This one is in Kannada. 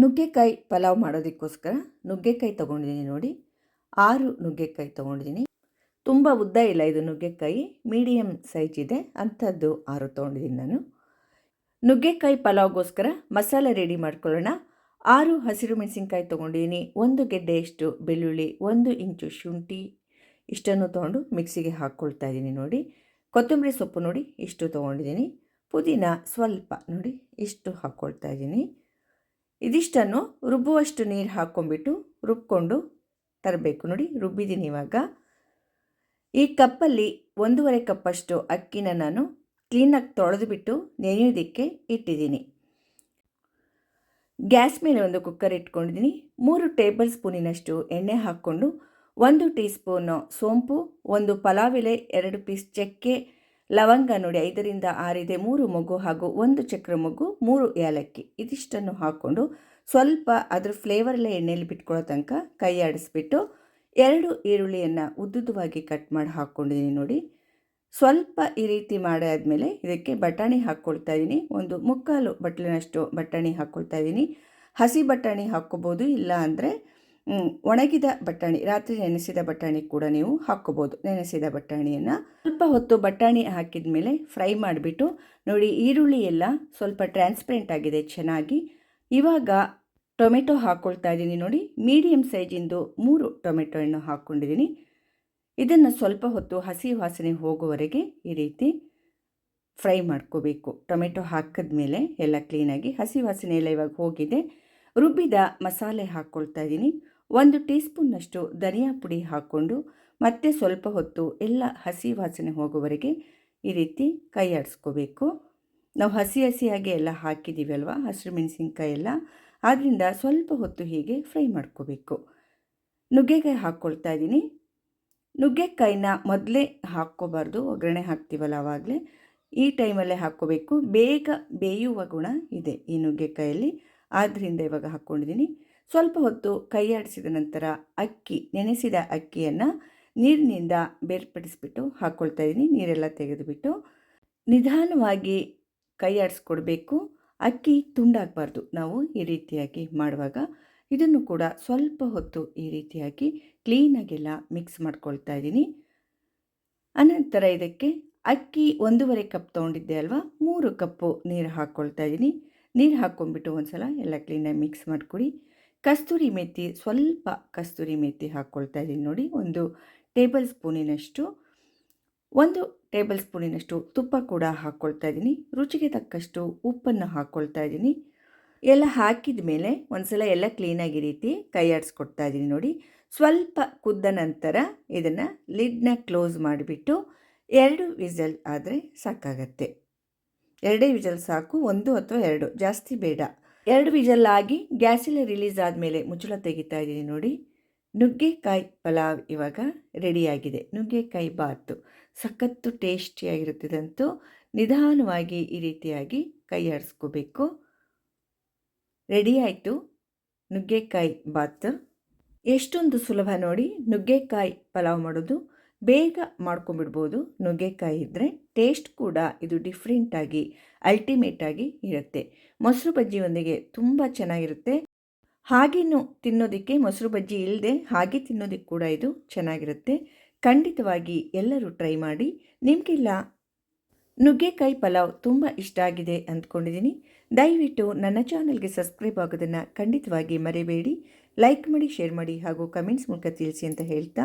ನುಗ್ಗೆಕಾಯಿ ಪಲಾವ್ ಮಾಡೋದಕ್ಕೋಸ್ಕರ ನುಗ್ಗೆಕಾಯಿ ತೊಗೊಂಡಿದ್ದೀನಿ ನೋಡಿ. ಆರು ನುಗ್ಗೆಕಾಯಿ ತೊಗೊಂಡಿದ್ದೀನಿ. ತುಂಬ ಉದ್ದ ಇಲ್ಲ ಇದು ನುಗ್ಗೆಕಾಯಿ. ಮೀಡಿಯಮ್ ಸೈಜ್ ಇದೆ. ಅಂಥದ್ದು ಆರು ತೊಗೊಂಡಿದ್ದೀನಿ ನಾನು. ನುಗ್ಗೆಕಾಯಿ ಪಲಾವ್ಗೋಸ್ಕರ ಮಸಾಲೆ ರೆಡಿ ಮಾಡ್ಕೊಳ್ಳೋಣ. ಆರು ಹಸಿರು ಮೆಣಸಿನ್ಕಾಯಿ ತೊಗೊಂಡಿದ್ದೀನಿ. ಒಂದು ಗೆಡ್ಡೆಯಷ್ಟು ಬೆಳ್ಳುಳ್ಳಿ, ಒಂದು ಇಂಚು ಶುಂಠಿ ಇಷ್ಟನ್ನು ತೊಗೊಂಡು ಮಿಕ್ಸಿಗೆ ಹಾಕ್ಕೊಳ್ತಾ ಇದ್ದೀನಿ ನೋಡಿ. ಕೊತ್ತಂಬರಿ ಸೊಪ್ಪು ನೋಡಿ ಇಷ್ಟು ತೊಗೊಂಡಿದ್ದೀನಿ. ಪುದೀನ ಸ್ವಲ್ಪ ನೋಡಿ ಇಷ್ಟು ಹಾಕ್ಕೊಳ್ತಾ ಇದ್ದೀನಿ. ಇದಿಷ್ಟನ್ನು ರುಬ್ಬುವಷ್ಟು ನೀರು ಹಾಕ್ಕೊಂಡ್ಬಿಟ್ಟು ರುಬ್ಕೊಂಡು ತರಬೇಕು. ನೋಡಿ, ರುಬ್ಬಿದ್ದೀನಿ ಇವಾಗ. ಈ ಕಪ್ಪಲ್ಲಿ ಒಂದೂವರೆ ಕಪ್ಪಷ್ಟು ಅಕ್ಕಿನ ನಾನು ಕ್ಲೀನಾಗಿ ತೊಳೆದುಬಿಟ್ಟು ನೆನೆಯೋದಕ್ಕೆ ಇಟ್ಟಿದ್ದೀನಿ. ಗ್ಯಾಸ್ ಮೇಲೆ ಒಂದು ಕುಕ್ಕರ್ ಇಟ್ಕೊಂಡಿದ್ದೀನಿ. ಮೂರು ಟೇಬಲ್ ಸ್ಪೂನಿನಷ್ಟು ಎಣ್ಣೆ ಹಾಕ್ಕೊಂಡು ಒಂದು ಟೀ ಸ್ಪೂನು ಸೋಂಪು, ಒಂದು ಪಲಾವ್ ಎಲೆ, ಎರಡು ಪೀಸ್ ಚಕ್ಕೆ ಲವಂಗ ನೋಡಿ ಐದರಿಂದ ಆರಿದೆ ಮೂರು ಮಗು ಹಾಗೂ ಒಂದು ಚಕ್ರ ಮಗು ಮೂರು ಏಲಕ್ಕಿ. ಇದಿಷ್ಟನ್ನು ಹಾಕ್ಕೊಂಡು ಸ್ವಲ್ಪ ಅದ್ರ ಫ್ಲೇವರೆಲ್ಲ ಎಣ್ಣೆಯಲ್ಲಿ ಬಿಟ್ಕೊಳ್ಳೋ ತನಕ ಕೈ ಆಡಿಸ್ಬಿಟ್ಟು ಎರಡು ಈರುಳ್ಳಿಯನ್ನು ಉದ್ದುದ್ದವಾಗಿ ಕಟ್ ಮಾಡಿ ಹಾಕ್ಕೊಂಡಿದ್ದೀನಿ ನೋಡಿ. ಸ್ವಲ್ಪ ಈ ರೀತಿ ಮಾಡಾದಮೇಲೆ ಇದಕ್ಕೆ ಬಟಾಣಿ ಹಾಕ್ಕೊಳ್ತಾ ಇದ್ದೀನಿ ಒಂದು ಮುಕ್ಕಾಲು ಬಟ್ಲಿನಷ್ಟು ಬಟಾಣಿ ಹಾಕ್ಕೊಳ್ತಾ ಇದ್ದೀನಿ ಹಸಿ ಬಟಾಣಿ ಹಾಕ್ಕೋಬೋದು, ಇಲ್ಲ ಅಂದರೆ ಒಣಗಿದ ಬಟಾಣಿ, ರಾತ್ರಿ ನೆನೆಸಿದ ಬಟಾಣಿ ಕೂಡ ನೀವು ಹಾಕ್ಕೋಬೋದು. ನೆನೆಸಿದ ಬಟಾಣಿಯನ್ನು ಸ್ವಲ್ಪ ಹೊತ್ತು ಬಟಾಣಿ ಹಾಕಿದ ಮೇಲೆ ಫ್ರೈ ಮಾಡಿಬಿಟ್ಟು ನೋಡಿ ಈರುಳ್ಳಿ ಎಲ್ಲ ಸ್ವಲ್ಪ ಟ್ರಾನ್ಸ್ಪರೆಂಟ್ ಆಗಿದೆ, ಚೆನ್ನಾಗಿ. ಇವಾಗ ಟೊಮೆಟೊ ಹಾಕ್ಕೊಳ್ತಾ ಇದ್ದೀನಿ ನೋಡಿ ಮೀಡಿಯಮ್ ಸೈಜಿಂದು ಮೂರು ಟೊಮೆಟೊ ಹಣ್ಣು ಹಾಕ್ಕೊಂಡಿದ್ದೀನಿ. ಇದನ್ನು ಸ್ವಲ್ಪ ಹೊತ್ತು ಹಸಿ ವಾಸನೆ ಹೋಗುವವರೆಗೆ ಈ ರೀತಿ ಫ್ರೈ ಮಾಡ್ಕೋಬೇಕು. ಟೊಮೆಟೊ ಹಾಕಿದ ಮೇಲೆ ಎಲ್ಲ ಕ್ಲೀನಾಗಿ ಹಸಿ ವಾಸನೆ ಎಲ್ಲ ಇವಾಗ ಹೋಗಿದೆ. ರುಬ್ಬಿದ ಮಸಾಲೆ ಹಾಕ್ಕೊಳ್ತಾ ಇದ್ದೀನಿ. ಒಂದು ಟೀ ಸ್ಪೂನ್ನಷ್ಟು ಧನಿಯಾ ಪುಡಿ ಹಾಕ್ಕೊಂಡು ಮತ್ತೆ ಸ್ವಲ್ಪ ಹೊತ್ತು ಎಲ್ಲ ಹಸಿ ವಾಸನೆ ಹೋಗುವವರೆಗೆ ಈ ರೀತಿ ಕೈ ಆಡಿಸ್ಕೋಬೇಕು. ನಾವು ಹಸಿ ಹಸಿಯಾಗಿ ಎಲ್ಲ ಹಾಕಿದ್ದೀವಿ ಹಸಿರು ಮೆಣಸಿನ್ಕಾಯಿ ಎಲ್ಲ ಆದ್ದರಿಂದ ಸ್ವಲ್ಪ ಹೊತ್ತು ಹೀಗೆ ಫ್ರೈ ಮಾಡ್ಕೋಬೇಕು. ನುಗ್ಗೆಕಾಯಿ ಹಾಕ್ಕೊಳ್ತಾ ಇದ್ದೀನಿ. ನುಗ್ಗೆಕಾಯಿನ ಮೊದಲೇ ಹಾಕ್ಕೋಬಾರ್ದು, ಒಗ್ಗರಣೆ ಹಾಕ್ತೀವಲ್ಲ ಆವಾಗಲೇ. ಈ ಟೈಮಲ್ಲೇ ಹಾಕ್ಕೋಬೇಕು. ಬೇಗ ಬೇಯುವ ಗುಣ ಇದೆ ಈ ನುಗ್ಗೆಕಾಯಲ್ಲಿ. ಆದ್ದರಿಂದ ಇವಾಗ ಹಾಕ್ಕೊಂಡಿದ್ದೀನಿ. ಸ್ವಲ್ಪ ಹೊತ್ತು ಕೈಯಾಡಿಸಿದ ನಂತರ ಅಕ್ಕಿ, ನೆನೆಸಿದ ಅಕ್ಕಿಯನ್ನು ನೀರಿನಿಂದ ಬೇರ್ಪಡಿಸಿಬಿಟ್ಟು ಹಾಕ್ಕೊಳ್ತಾ ಇದ್ದೀನಿ. ನೀರೆಲ್ಲ ತೆಗೆದುಬಿಟ್ಟು ನಿಧಾನವಾಗಿ ಕೈ ಆಡಿಸ್ಕೊಡ್ಬೇಕು. ಅಕ್ಕಿ ತುಂಡಾಗಬಾರ್ದು. ನಾವು ಈ ರೀತಿಯಾಗಿ ಮಾಡುವಾಗ ಇದನ್ನು ಕೂಡ ಸ್ವಲ್ಪ ಹೊತ್ತು ಈ ರೀತಿಯಾಗಿ ಕ್ಲೀನಾಗೆಲ್ಲ ಮಿಕ್ಸ್ ಮಾಡ್ಕೊಳ್ತಾ ಇದ್ದೀನಿ. ಅನಂತರ ಇದಕ್ಕೆ ಅಕ್ಕಿ ಒಂದೂವರೆ ಕಪ್ ತೊಗೊಂಡಿದ್ದೆ ಅಲ್ವಾ? ಮೂರು ಕಪ್ಪು ನೀರು ಹಾಕ್ಕೊಳ್ತಾ ಇದ್ದೀನಿ. ನೀರು ಹಾಕ್ಕೊಂಡ್ಬಿಟ್ಟು ಒಂದು ಸಲ ಎಲ್ಲ ಕ್ಲೀನಾಗಿ ಮಿಕ್ಸ್ ಮಾಡಿಕೊಡಿ. ಕಸ್ತೂರಿ ಮೆತ್ತಿ ಸ್ವಲ್ಪ ಕಸ್ತೂರಿ ಮೆತ್ತಿ ಹಾಕ್ಕೊಳ್ತಾ ಇದ್ದೀನಿ ನೋಡಿ. ಒಂದು ಟೇಬಲ್ ಸ್ಪೂನಿನಷ್ಟು, ಒಂದು ಟೇಬಲ್ ಸ್ಪೂನಿನಷ್ಟು ತುಪ್ಪ ಕೂಡ ಹಾಕ್ಕೊಳ್ತಾ ಇದ್ದೀನಿ ರುಚಿಗೆ ತಕ್ಕಷ್ಟು ಉಪ್ಪನ್ನು ಹಾಕ್ಕೊಳ್ತಾ ಇದ್ದೀನಿ ಎಲ್ಲ ಹಾಕಿದ ಮೇಲೆ ಒಂದು ಸಲ ಎಲ್ಲ ಕ್ಲೀನಾಗಿ ರೀತಿ ಕೈ ಆಡಿಸ್ಕೊಡ್ತಾ ಇದ್ದೀನಿ ನೋಡಿ. ಸ್ವಲ್ಪ ಕುದ್ದ ನಂತರ ಇದನ್ನು ಲಿಡ್ನ ಕ್ಲೋಸ್ ಮಾಡಿಬಿಟ್ಟು ಎರಡು ವಿಸಲ್ ಆದರೆ ಸಾಕಾಗತ್ತೆ. ಎರಡೇ ವಿಸಲ್ ಸಾಕು, ಒಂದು ಅಥವಾ ಎರಡು. ಜಾಸ್ತಿ ಬೇಡ. ಎರಡು ವಿಜಲ್ ಆಗಿ ಗ್ಯಾಸಲ್ಲಿ ರಿಲೀಸ್ ಆದಮೇಲೆ ಮುಚ್ಚಳ ತೆಗಿತಾ ಇದ್ದೀನಿ ನೋಡಿ. ನುಗ್ಗೆಕಾಯಿ ಪಲಾವ್ ಇವಾಗ ರೆಡಿಯಾಗಿದೆ. ನುಗ್ಗೆಕಾಯಿ ಬಾತು ಸಖತ್ತು ಟೇಸ್ಟಿಯಾಗಿರುತ್ತದಂತೂ ನಿಧಾನವಾಗಿ ಈ ರೀತಿಯಾಗಿ ಕೈ ಆಡಿಸ್ಕೋಬೇಕು. ರೆಡಿ ಆಯಿತು ನುಗ್ಗೆಕಾಯಿ ಬಾತು. ಎಷ್ಟೊಂದು ಸುಲಭ ನೋಡಿ ನುಗ್ಗೆಕಾಯಿ ಪಲಾವ್ ಮಾಡೋದು. ಬೇಗ ಮಾಡ್ಕೊಂಬಿಡ್ಬೋದು ನುಗ್ಗೆಕಾಯಿ ಇದ್ದರೆ ಟೇಸ್ಟ್ ಕೂಡ ಇದು ಡಿಫ್ರೆಂಟಾಗಿ ಅಲ್ಟಿಮೇಟಾಗಿ ಇರುತ್ತೆ. ಮೊಸರು ಬಜ್ಜಿಯೊಂದಿಗೆ ತುಂಬ ಚೆನ್ನಾಗಿರುತ್ತೆ. ಹಾಗೇನು ತಿನ್ನೋದಕ್ಕೆ ಮೊಸರು ಬಜ್ಜಿ ಇಲ್ಲದೆ ಹಾಗೆ ತಿನ್ನೋದಕ್ಕೆ ಕೂಡ ಇದು ಚೆನ್ನಾಗಿರುತ್ತೆ. ಖಂಡಿತವಾಗಿ ಎಲ್ಲರೂ ಟ್ರೈ ಮಾಡಿ. ನಿಮಗೆಲ್ಲ ನುಗ್ಗೆಕಾಯಿ ಪಲಾವ್ ತುಂಬ ಇಷ್ಟ ಆಗಿದೆ ಅಂದ್ಕೊಂಡಿದ್ದೀನಿ ದಯವಿಟ್ಟು ನನ್ನ ಚಾನಲ್ಗೆ ಸಬ್ಸ್ಕ್ರೈಬ್ ಆಗೋದನ್ನು ಖಂಡಿತವಾಗಿ ಮರಿಬೇಡಿ. ಲೈಕ್ ಮಾಡಿ ಶೇರ್ ಮಾಡಿ ಹಾಗೂ ಕಮೆಂಟ್ಸ್ ಮೂಲಕ ತಿಳಿಸಿ ಅಂತ ಹೇಳ್ತಾ